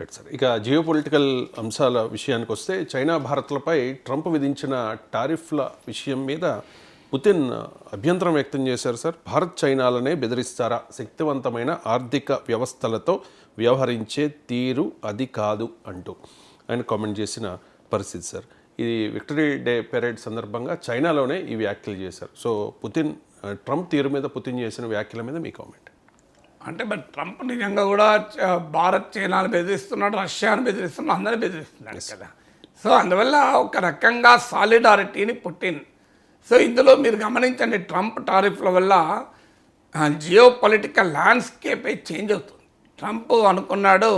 Sir. ఇక geo political అంశాల విషయానికి వస్తే చైనా భారత్లపై ట్రంప్ విధించిన టారిఫ్ల విషయం మీద పుతిన్ అభ్యంతరం వ్యక్తం చేశారు సార్. భారత్ చైనాలనే బెదిరిస్తారా? శక్తివంతమైన ఆర్థిక వ్యవస్థలతో వ్యవహరించే తీరు అది కాదు అంటూ ఆయన కామెంట్ చేసిన పరిస్థితి సార్. ఇది విక్టరీ డే పెరేడ్ సందర్భంగా చైనాలోనే ఈ వ్యాఖ్యలు చేశారు. సో పుతిన్ ట్రంప్ తీరు మీద పుతిన్ చేసిన వ్యాఖ్యల మీద మీ కామెంట్. అంటే మరి ట్రంప్ నిజంగా కూడా భారత్ చైనాను బెదిరిస్తున్నాడు రష్యాను బెదిరిస్తున్నాడు అందరిని బెదిరిస్తున్నాడు కదా. సో అందువల్ల ఒక రకంగా సాలిడారిటీని పుట్టిన్ సో ఇందులో మీరు గమనించండి ట్రంప్ టారిఫ్ల వల్ల జియో పొలిటికల్ ల్యాండ్స్కేప్ చేంజ్ అవుతుంది. ట్రంప్ అనుకున్నాడు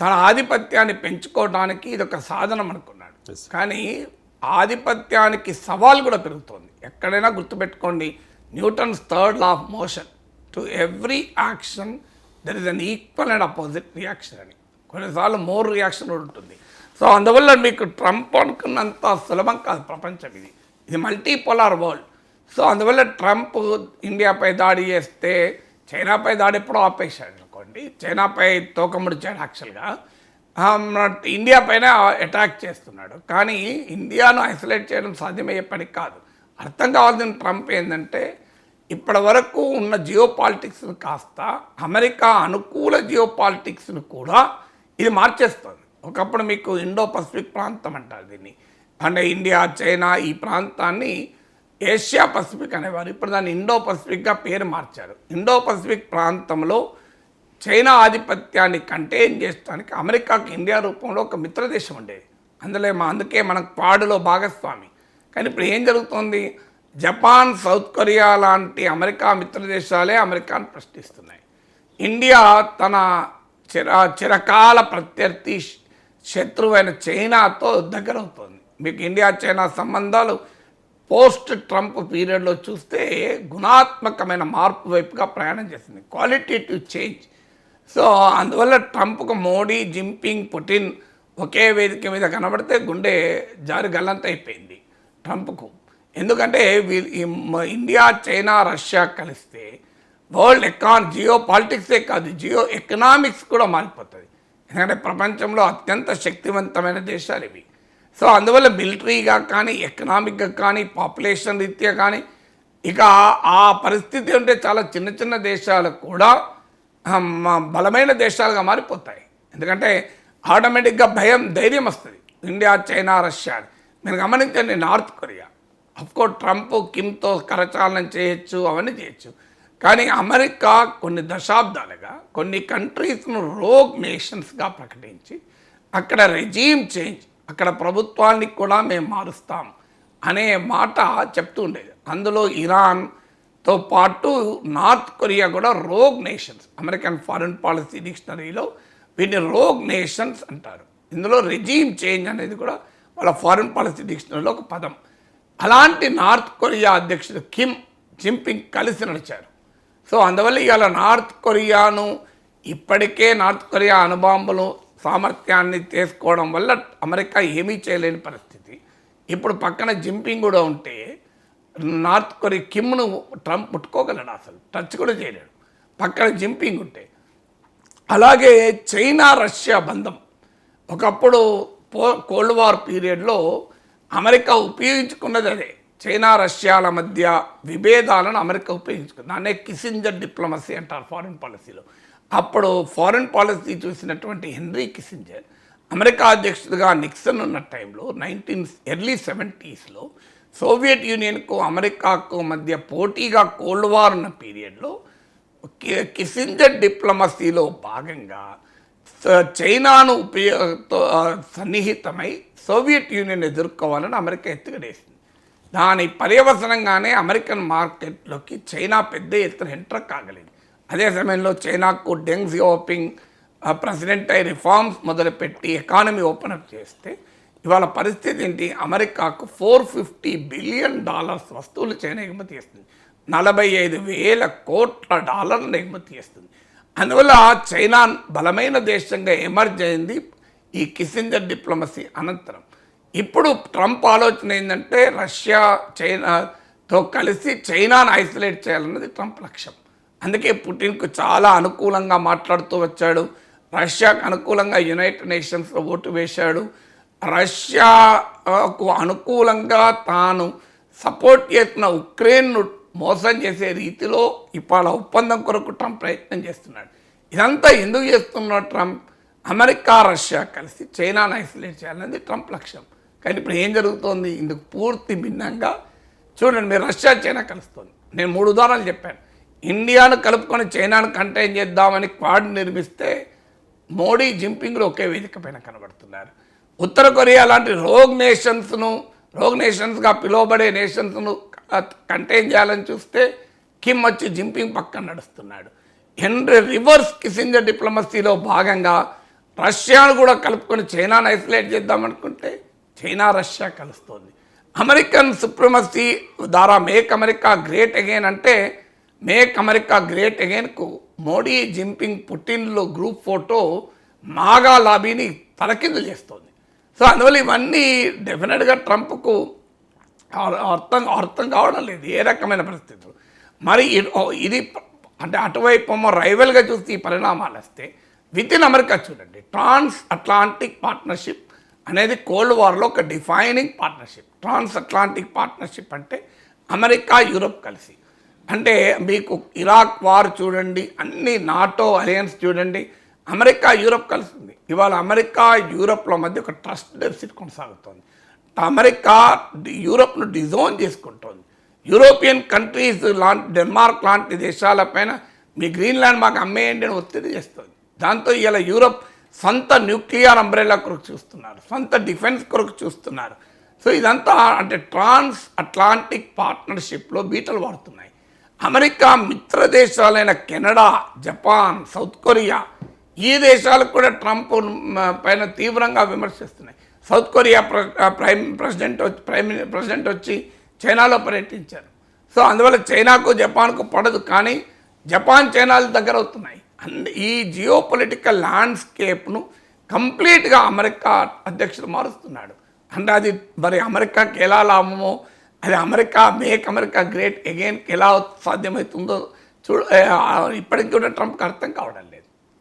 తన ఆధిపత్యాన్ని పెంచుకోవడానికి ఇది ఒక సాధనం అనుకున్నాడు. కానీ ఆధిపత్యానికి సవాల్ కూడా పెరుగుతోంది. ఎక్కడైనా గుర్తుపెట్టుకోండి Newton's third law of motion. To every action there is an equal and opposite reaction అని. కొన్నిసార్లు మోర్ రియాక్షన్ కూడా ఉంటుంది. సో అందువల్ల మీకు ట్రంప్ అనుకున్నంత సులభం కాదు ప్రపంచం ఇది. ఇది మల్టీపోలార్ వరల్డ్ సో అందువల్ల ట్రంప్ ఇండియాపై దాడి చేస్తే చైనాపై దాడి ఎప్పుడో ఆపేశాడు అనుకోండి. చైనాపై తోకముడిచాడు యాక్చువల్గా ఇండియా పైన అటాక్ చేస్తున్నాడు. కానీ ఇండియాను ఐసోలేట్ చేయడం సాధ్యమయ్యే పని కాదు. అర్థం కావాల్సిన ట్రంప్ ఏంటంటే ఇప్పటి వరకు ఉన్న జియో పాలిటిక్స్ను కాస్త అమెరికా అనుకూల జియో పాలిటిక్స్ను కూడా ఇది మార్చేస్తుంది. ఒకప్పుడు మీకు ఇండో పసిఫిక్ ప్రాంతం అంటారు దీన్ని. అంటే ఇండియా చైనా ఈ ప్రాంతాన్ని ఏషియా పసిఫిక్ అనేవారు. ఇప్పుడు దాన్ని ఇండో పసిఫిక్గా పేరు మార్చారు. ఇండో పసిఫిక్ ప్రాంతంలో చైనా ఆధిపత్యాన్ని కంటైన్ చేయడానికి అమెరికాకి ఇండియా రూపంలో ఒక మిత్రదేశం ఉండేది. అందులో అందుకే మనకు క్వాడ్లో భాగస్వామి. కానీ ఇప్పుడు ఏం జరుగుతోంది? జపాన్ సౌత్ కొరియా లాంటి అమెరికా మిత్రదేశాలే అమెరికాను ప్రశ్నిస్తున్నాయి. ఇండియా తన చిర చిరకాల ప్రత్యర్థి శత్రువైన చైనాతో దగ్గరవుతోంది. మీకు ఇండియా చైనా సంబంధాలు పోస్ట్ ట్రంప్ పీరియడ్లో చూస్తే గుణాత్మకమైన మార్పు వైపుగా ప్రయాణం చేసింది. Qualitative change. సో అందువల్ల ట్రంప్కు మోడీ జింపింగ్ పుటిన్ ఒకే వేదిక మీద కనబడితే గుండె జారి గల్లంత అయిపోయింది ట్రంప్కు. ఎందుకంటే వీ- ఈ ఇండియా చైనా రష్యా కలిస్తే వరల్డ్ ఎకాన్ జియో పాలిటిక్సే కాదు జియో ఎకనామిక్స్ కూడా మారిపోతుంది. ఎందుకంటే ప్రపంచంలో అత్యంత శక్తివంతమైన దేశాలు ఇవి. సో అందువల్ల మిలిటరీగా కానీ ఎకనామిక్గా కానీ పాపులేషన్ రీత్యా కానీ ఇక ఆ పరిస్థితి ఉంటే చాలా చిన్న చిన్న దేశాలు కూడా బలమైన దేశాలుగా మారిపోతాయి. ఎందుకంటే ఆటోమేటిక్గా భయం ధైర్యం వస్తుంది. India China Russia. మీరు గమనించండి North Korea. Of course Trump కిమ్తో కరచాలనం చేయొచ్చు అవన్నీ చేయొచ్చు. కానీ అమెరికా కొన్ని దశాబ్దాలుగా కొన్ని కంట్రీస్ను రోగ్ నేషన్స్గా ప్రకటించి అక్కడ రెజీమ్ చేంజ్ అక్కడ ప్రభుత్వాన్ని కూడా మేము మారుస్తాం అనే మాట చెప్తూ ఉండేది. అందులో ఇరాన్తో పాటు నార్త్ కొరియా కూడా rogue nations American foreign policy డిక్షనరీలో వీటిని రోగ్ నేషన్స్ అంటారు. ఇందులో రెజీమ్ చేంజ్ అనేది కూడా వాళ్ళ ఫారిన్ పాలసీ డిక్షనరీలో ఒక పదం. అలాంటి నార్త్ కొరియా అధ్యక్షుడు కిమ్ జింపింగ్ కలిసి నడిచారు. సో అందువల్ల ఇవాళ నార్త్ కొరియాను ఇప్పటికే నార్త్ కొరియా అణుబాంబులు సామర్థ్యాన్ని తీసుకోవడం వల్ల అమెరికా ఏమీ చేయలేని పరిస్థితి. ఇప్పుడు పక్కన జింపింగ్ కూడా ఉంటే నార్త్ కొరియా కిమ్ను ట్రంప్ ముట్టుకోగలడు అసలు? టచ్ కూడా చేయలేడు. పక్కన జింపింగ్ ఉంటే. అలాగే చైనా రష్యా బంధం. ఒకప్పుడు పో కోల్డ్ వార్ పీరియడ్లో అమెరికా ఉపయోగించుకున్నది అదే. చైనా రష్యాల మధ్య విభేదాలను అమెరికా ఉపయోగించుకుంది. దాన్నే కిసింజర్ డిప్లొమసీ అంటారు ఫారిన్ పాలసీలో అప్పుడు ఫారిన్ పాలసీ చూసినటువంటి హెన్రీ కిసింజర్ అమెరికా అధ్యక్షుడిగా నిక్సన్ ఉన్న టైంలో నైన్టీన్ ఎర్లీ సెవెంటీస్లో సోవియట్ యూనియన్కు అమెరికాకు మధ్య పోటీగా కోల్డ్ వార్ ఉన్న పీరియడ్లో కిసింజర్ డిప్లొమసీలో భాగంగా చైనాను ఉపయోగతో సన్నిహితమై సోవియట్ యూనియన్ ఎదుర్కోవాలని అమెరికా ఎత్తుగడేసింది దాని పర్యవసనంగానే అమెరికన్ మార్కెట్లోకి చైనా పెద్ద ఎత్తున ఎంటర్ కాగలిగింది అదే సమయంలో చైనాకు డెంగ్ జియోపింగ్ ప్రెసిడెంట్ అయి రిఫార్మ్స్ మొదలుపెట్టి ఎకానమీ ఓపెన్ అప్ చేస్తే ఇవాళ పరిస్థితి ఏంటి? అమెరికాకు ఫోర్ ఫిఫ్టీ బిలియన్ డాలర్స్ వస్తువులు చైనా ఎగుమతి చేస్తుంది. నలభై ఐదు వేల కోట్ల డాలర్లను ఎగుమతి చేస్తుంది. అందువల్ల చైనా బలమైన దేశంగా ఎమర్జ్ అయింది ఈ కిసింజర్ డిప్లొమసీ అనంతరం. ఇప్పుడు ట్రంప్ ఆలోచన ఏంటంటే రష్యా చైనాతో కలిసి చైనాను ఐసోలేట్ చేయాలన్నది ట్రంప్ లక్ష్యం. అందుకే పుటిన్కు చాలా అనుకూలంగా మాట్లాడుతూ వచ్చాడు. రష్యాకు అనుకూలంగా యునైటెడ్ నేషన్స్లో ఓటు వేశాడు. రష్యాకు అనుకూలంగా తాను సపోర్ట్ చేసిన ఉక్రెయిన్ను మోసం చేసే రీతిలో ఇవాళ ఒప్పందం కొరకు ట్రంప్ ప్రయత్నం చేస్తున్నాడు. ఇదంతా ఎందుకు చేస్తున్నాడు ట్రంప్? అమెరికా రష్యా కలిసి చైనాను ఐసోలేట్ చేయాలనేది ట్రంప్ లక్ష్యం. కానీ ఇప్పుడు ఏం జరుగుతోంది? ఇందుకు పూర్తి భిన్నంగా చూడండి మీరు రష్యా చైనా కలుస్తుంది. నేను మూడు ఉదాహరణలు చెప్పాను. ఇండియాను కలుపుకొని చైనాను కంటైన్ చేద్దామని క్వాడ్ నిర్మిస్తే మోడీ జింపింగ్లు ఒకే వేదిక పైన కనబడుతున్నారు. ఉత్తర కొరియా లాంటి రోగ్ నేషన్స్ను రోగ్ నేషన్స్గా పిలువబడే నేషన్స్ను కంటైన్ చేయాలని చూస్తే కిమ్ వచ్చి జింపింగ్ పక్కన నడుస్తున్నాడు. హెన్రీ రివర్స్ కిసింజర్ డిప్లొమసీలో భాగంగా రష్యాను కూడా కలుపుకొని చైనాను ఐసోలేట్ చేద్దామనుకుంటే చైనా రష్యా కలుస్తోంది. అమెరికన్ సుప్రమసీ ద్వారా మేక్ అమెరికా గ్రేట్ అగైన్ అంటే మేక్ అమెరికా గ్రేట్ అగైన్కు మోడీ జింపింగ్ పుటిన్లో గ్రూప్ ఫోటో మాగా లాబీని తలకిందులు చేస్తోంది. సో అందువల్ల ఇవన్నీ డెఫినెట్గా ట్రంప్కు అర్థం అర్థం కావడం లేదు. ఏ రకమైన పరిస్థితులు? మరి ఇది అంటే అటువైపు రైవల్గా చూస్తే ఈ పరిణామాలు వస్తే విత్ ఇన్ అమెరికా చూడండి ట్రాన్స్ అట్లాంటిక్ పార్ట్నర్షిప్ అనేది కోల్డ్ వార్లో ఒక డిఫైనింగ్ పార్ట్నర్షిప్. ట్రాన్స్ అట్లాంటిక్ పార్ట్నర్షిప్ అంటే అమెరికా యూరప్ కలిసి. అంటే మీకు ఇరాక్ వార్ చూడండి అన్ని నాటో అలయన్స్ చూడండి అమెరికా యూరప్ కలిసి ఉంది. ఇవాళ అమెరికా యూరప్ల మధ్య ఒక ట్రస్ట్ డెఫిసిట్ కొనసాగుతోంది. అమెరికా యూరోప్ను యూరప్ను డిజోన్ చేసుకుంటోంది. యూరోపియన్ కంట్రీస్ లాంటి డెన్మార్క్ లాంటి దేశాలపైన మీ గ్రీన్లాండ్ మాకు అమ్మేయండి అని ఒత్తిడి చేస్తుంది. దాంతో ఇలా యూరప్ సొంత న్యూక్లియర్ అంబ్రెల్లా కొరకు చూస్తున్నారు. సొంత డిఫెన్స్ కొరకు చూస్తున్నారు. సో ఇదంతా అంటే ట్రాన్స్ అట్లాంటిక్ పార్ట్నర్షిప్లో బీటలు వాడుతున్నాయి. అమెరికా మిత్ర దేశాలైన కెనడా జపాన్ సౌత్ కొరియా ఈ దేశాలకు కూడా ట్రంప్ పైన తీవ్రంగా విమర్శిస్తున్నాయి. సౌత్ కొరియా ప్రైమ్ ప్రెసిడెంట్ వచ్చి ప్రైమ్ ప్రెసిడెంట్ వచ్చి చైనాలో పర్యటించారు. సో అందువల్ల చైనాకు జపాన్కు పడదు. కానీ జపాన్ చైనాలు దగ్గర అవుతున్నాయి. అండ్ ఈ జియో పొలిటికల్ ల్యాండ్స్కేప్ను కంప్లీట్గా అమెరికా అధ్యక్షుడు మారుస్తున్నాడు. అంటే అది మరి అమెరికాకి ఎలా లాభమో అది America make America great again ఎలా సాధ్యమవుతుందో చూడ ఇప్పటికి కూడా ట్రంప్కి అర్థం కావడం లేదు.